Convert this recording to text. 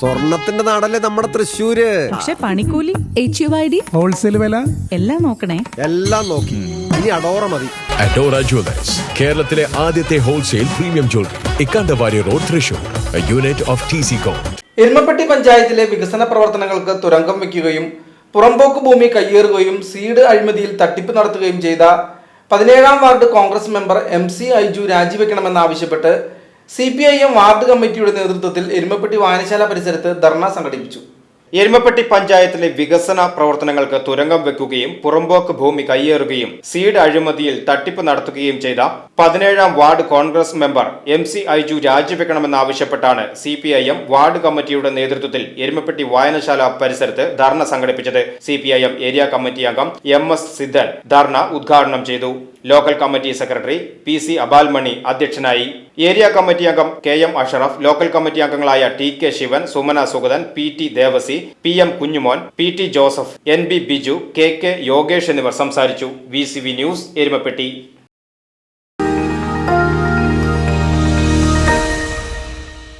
സ്വർണത്തിന്റെ നാടല്ലേ നമ്മുടെ തൃശ്ശൂര്? പക്ഷെ പണിക്കൂലി H U I D wholesale വില? എല്ലാം നോക്കണേ. എല്ലാം നോക്കി. ഇനി അഡോറ മതി. അഡോറ ജ്വല്ലേഴ്സ് കേരളത്തിലെ ആദ്യത്തെ wholesale premium jewellery Ikkandavari road Thrissur. Unit of T C com Erumapetty പഞ്ചായത്തിലെ വികസന പ്രവർത്തനങ്ങൾക്ക് തുരങ്കം വയ്ക്കുകയും പുറമ്പോക്ക് ഭൂമി കയ്യേറുകയും സീഡ് അഴിമതിയിൽ തട്ടിപ്പ് നടത്തുകയും ചെയ്ത പതിനേഴാം ward Congress member M C Aiju രാജിവെക്കണമെന്നാവശ്യപ്പെട്ട് C P I M ward കമ്മിറ്റിയുടെ നേതൃത്വത്തിൽ എരുമപ്പെട്ടി വായനശാല പരിസരത്ത് ധർണ സംഘടിപ്പിച്ചു. എരുമപ്പെട്ടി പഞ്ചായത്തിലെ വികസന പ്രവർത്തനങ്ങൾക്ക് തുരങ്കം വെക്കുകയും പുറമ്പോക്ക് ഭൂമി കയ്യേറുകയും സീഡ് അഴിമതിയിൽ തട്ടിപ്പ് നടത്തുകയും ചെയ്ത പതിനേഴാം ward Congress member M C Aiju രാജിവെക്കണമെന്നാവശ്യപ്പെട്ടാണ് C P I M ward കമ്മിറ്റിയുടെ നേതൃത്വത്തിൽ എരുമപ്പെട്ടി വായനശാല പരിസരത്ത് ധർണ സംഘടിപ്പിച്ചത്. C P I M area committee അംഗം എം എസ് സിദ്ധൻ ധർണ ഉദ്ഘാടനം ചെയ്തു. Local committee secretary P C Abalmani അധ്യക്ഷനായി. ഏരിയ കമ്മിറ്റി അംഗം K M Ashraf local committee അംഗങ്ങളായ T K Sivan Sumana Sugathan P T Devasi P M Kunjumon P T Joseph N B Biju K K Yogesh എന്നിവർ സംസാരിച്ചു. V C V news Erumapetty.